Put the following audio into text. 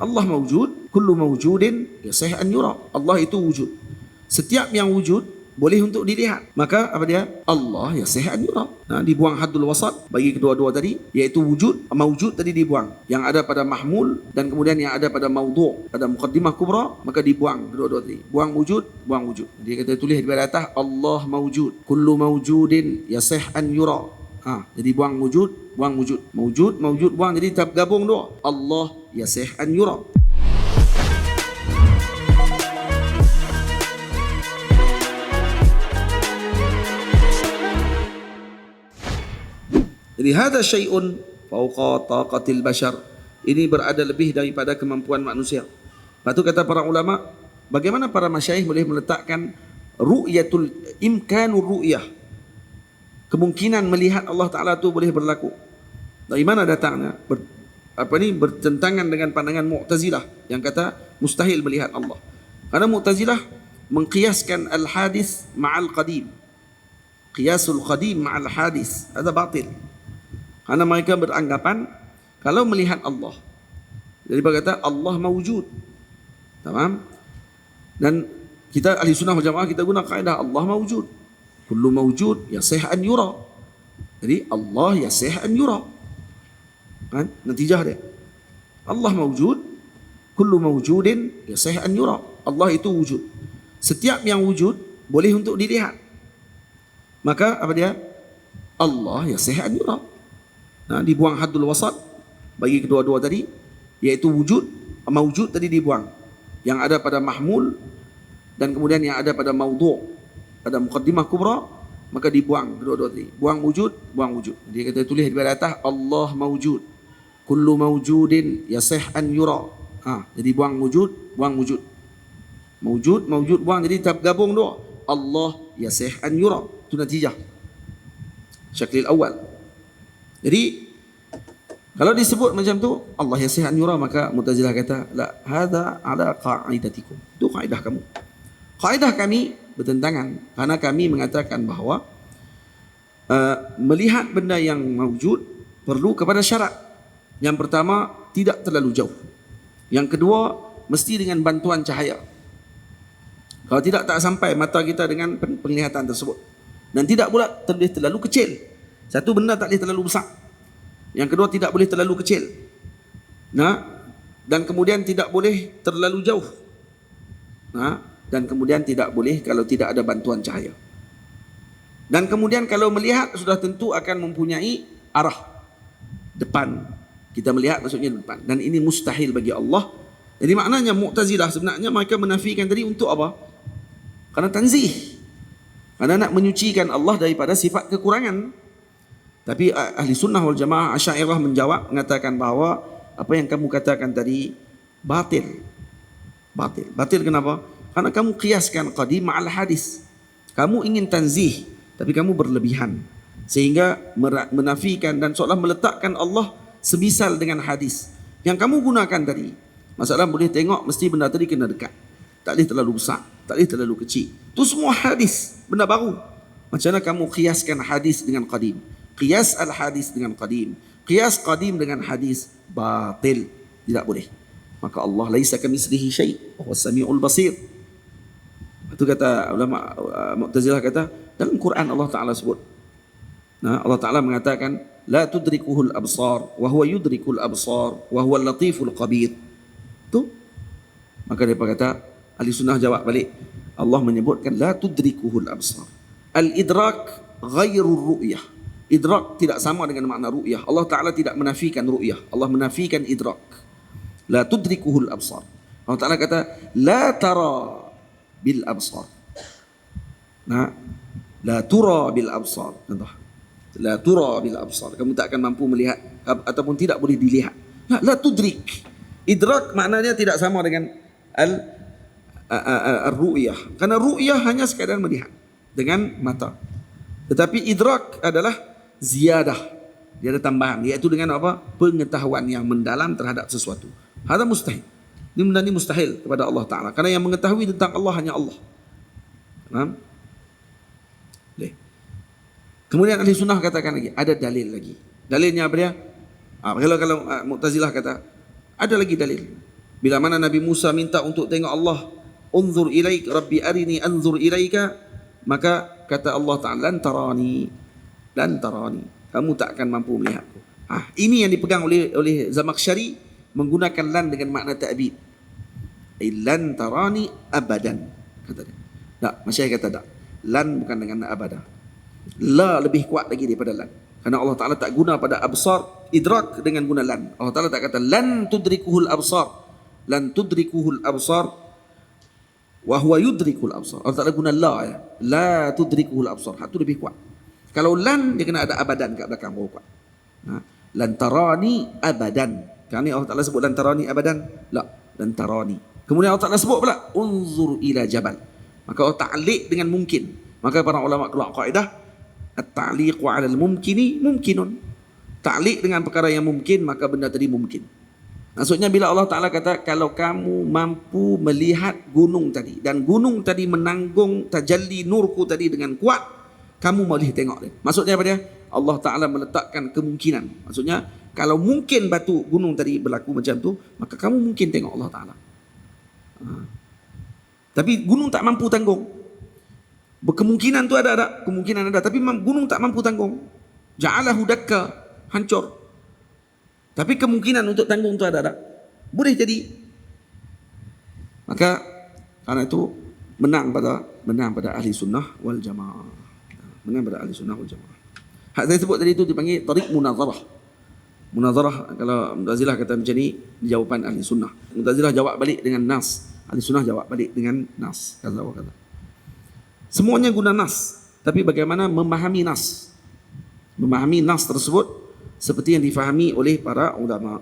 Allah mawjud, kullu mawjudin yasih an yura. Allah itu wujud. Setiap yang wujud boleh untuk dilihat. Maka apa dia? Allah yasih an yura. Nah, dibuang haddul wasat bagi kedua-dua tadi iaitu wujud, mawjud tadi dibuang. Yang ada pada mahmul dan kemudian yang ada pada maudhu, pada muqaddimah kubra, maka dibuang kedua-dua tadi. Buang wujud, buang wujud. Jadi kita tulis di atas Allah mawjud. Kullu mawjudin yasih an yura. Ha, jadi buang wujud, buang wujud. Mawjud, mawjud, buang. Jadi tak gabung dua. Allah yasih an yura. Jadi hada syai'un fauqa taqatil bashar. Ini berada lebih daripada kemampuan manusia. Lepas tu kata para ulama, bagaimana para masyayikh boleh meletakkan ru'yatul imkanur ru'yah. Kemungkinan melihat Allah Taala tu boleh berlaku. Dari mana datangnya? Ber, apa ni bertentangan dengan pandangan Mu'tazilah yang kata mustahil melihat Allah. Karena Mu'tazilah mengkiaskan al-hadis ma'al qadim. Qiyasul qadim ma'al hadis. Ada batil. Karena mereka beranggapan kalau melihat Allah. Jadi berkata Allah mawujud. Tamam? Dan kita ahli sunnah wal jamaah kita guna kaedah Allah mawujud. Kullu mawujud yasih an yura. Jadi Allah yasih an yura. Kan? Natijah dia. Allah mawujud. Kullu mawujudin yasih an yura. Allah itu wujud. Setiap yang wujud boleh untuk dilihat. Maka apa dia? Allah yasih an yura nah, dibuang haddul wasat bagi kedua-dua tadi iaitu wujud mawujud tadi dibuang yang ada pada mahmul dan kemudian yang ada pada maudhu pada muqaddimah kubra maka dibuang kedua-dua tadi. Buang wujud buang wujud. Jadi kita tulis di atas Allah mawujud kullu mawjudin yasih an yura. Ha, jadi buang wujud buang wujud. Mawujud mawujud buang. Jadi tak gabung dua. Allah yasih an yura. Itu natijah. Syaklil awal. Jadi kalau disebut macam tu Allah yasihan yura maka Mu'tazilah kata la hadza ala qaidatikum. Itu kaidah kamu. Kaidah kami bertentangan karena kami mengatakan bahawa uh, melihat benda yang mewujud perlu kepada syarat. Yang pertama tidak terlalu jauh. Yang kedua mesti dengan bantuan cahaya. Kalau tidak tak sampai mata kita dengan penglihatan tersebut. Dan tidak pula terlalu kecil. Satu benda tak boleh terlalu besar. Yang kedua tidak boleh terlalu kecil. Nah, dan kemudian tidak boleh terlalu jauh. Nah, dan kemudian tidak boleh kalau tidak ada bantuan cahaya. Dan kemudian kalau melihat sudah tentu akan mempunyai arah depan. Kita melihat maksudnya depan. Dan ini mustahil bagi Allah. Jadi maknanya Mu'tazilah sebenarnya mereka menafikan tadi untuk apa? Karena tanzih. Karena nak menyucikan Allah daripada sifat kekurangan. Tapi ahli sunnah wal jamaah asyairah menjawab mengatakan bahawa apa yang kamu katakan tadi batil. Batil. Batil kenapa? Karena kamu kiaskan qadim ma'al hadis. Kamu ingin tanzih tapi kamu berlebihan. Sehingga menafikan dan seolah meletakkan Allah semisal dengan hadis. Yang kamu gunakan tadi. Masalah boleh tengok mesti benda tadi kena dekat. Tak boleh terlalu besar. Tak boleh terlalu kecil. Itu semua hadis. Benda baru. Macam mana kamu kiaskan hadis dengan qadim? qiyas al-hadis dengan qadim. Qiyas qadim dengan hadis batil. Tidak boleh. Maka Allah laisa kamitslihi syai' wa samiul basir. Itu kata ulama uh, Mu'tazilah kata dalam Quran Allah Taala sebut. Nah, Allah Taala mengatakan la tudrikuhul absar wa huwa yudrikul absar wa huwa latiful khabir. Tu. Maka dia kata ahli sunnah jawab balik. Allah menyebutkan la tudrikuhul absar. Al-idrak ghairu ru'yah. Idrak tidak sama dengan makna ru'yah. Allah Ta'ala tidak menafikan ru'yah. Allah menafikan idrak. La tudrikuhul absar. Allah Ta'ala kata, La tara bil absar. Nah, La tura bil absar. Contoh. La tura bil absar. Kamu tak akan mampu melihat ataupun tidak boleh dilihat. La, la tudrik. Idrak maknanya tidak sama dengan al al-ru'yah. Karena ru'yah hanya sekadar melihat dengan mata. Tetapi idrak adalah ziyadah. Dia ada tambahan. Iaitu dengan apa? Pengetahuan yang mendalam terhadap sesuatu. Hada mustahil. Ini benda ini mustahil kepada Allah Ta'ala. Karena yang mengetahui tentang Allah hanya Allah. Faham? Boleh. Kemudian ahli sunnah katakan lagi. Ada dalil lagi. Dalilnya apa dia? Ah, kalau kalau uh, Mu'tazilah kata, ada lagi dalil. Bila mana Nabi Musa minta untuk tengok Allah, "Unzur ilaik rabbi arini anzur ilaika." Maka kata Allah Taala, "Lan tarani." Lan tarani. Kamu tak akan mampu melihatku. Ah, ini yang dipegang oleh oleh Zamakhsyari menggunakan lan dengan makna ta'bid. Lan tarani abadan kata dia. Tak, Masyayikh kata tak. Lan bukan dengan abadah. La lebih kuat lagi daripada lan. Karena Allah Ta'ala tak guna pada absar idrak dengan guna lan. Allah Ta'ala tak kata lan tudrikuhul absar. Lan tudrikuhul absar wa huwa yudrikul absar. Allah Ta'ala guna la ya. La tudrikuhul absar. Itu lebih kuat. Kalau lan dia kena ada abadan kat belakang baru kuat. Ha? Lan tarani abadan. Ni Allah Ta'ala sebut lan tarani abadan? La, lan tarani. Kemudian Allah Ta'ala sebut pula unzur ila jabal. Maka Allah ta'liq dengan mungkin. Maka para ulama keluar kaedah at-ta'liqu 'ala al-mumkini mumkinun. Ta'liq dengan perkara yang mungkin maka benda tadi mungkin. Maksudnya bila Allah Ta'ala kata kalau kamu mampu melihat gunung tadi dan gunung tadi menanggung tajalli nurku tadi dengan kuat, kamu boleh tengok dia. Maksudnya apa dia? Allah Ta'ala meletakkan kemungkinan. Maksudnya kalau mungkin batu gunung tadi berlaku macam tu, maka kamu mungkin tengok Allah Ta'ala. Ha. Tapi gunung tak mampu tanggung. Berkemungkinan tu ada ada, kemungkinan ada, tapi gunung tak mampu tanggung. Ja'alahu dakka, hancur. Tapi kemungkinan untuk tanggung tu ada ada. Boleh jadi. Maka karena itu menang pada menang pada ahli sunnah wal jamaah. Menang pada ahli sunnah wal jamaah. Hak saya sebut tadi itu dipanggil tarik munazarah. Munazarah kalau Mu'tazilah kata macam ni jawapan ahli sunnah. Mu'tazilah jawab balik dengan nas. Ahli sunnah jawab balik dengan nas. Kata Allah kata. Semuanya guna nas. Tapi bagaimana memahami nas. Memahami nas tersebut seperti yang difahami oleh para ulama.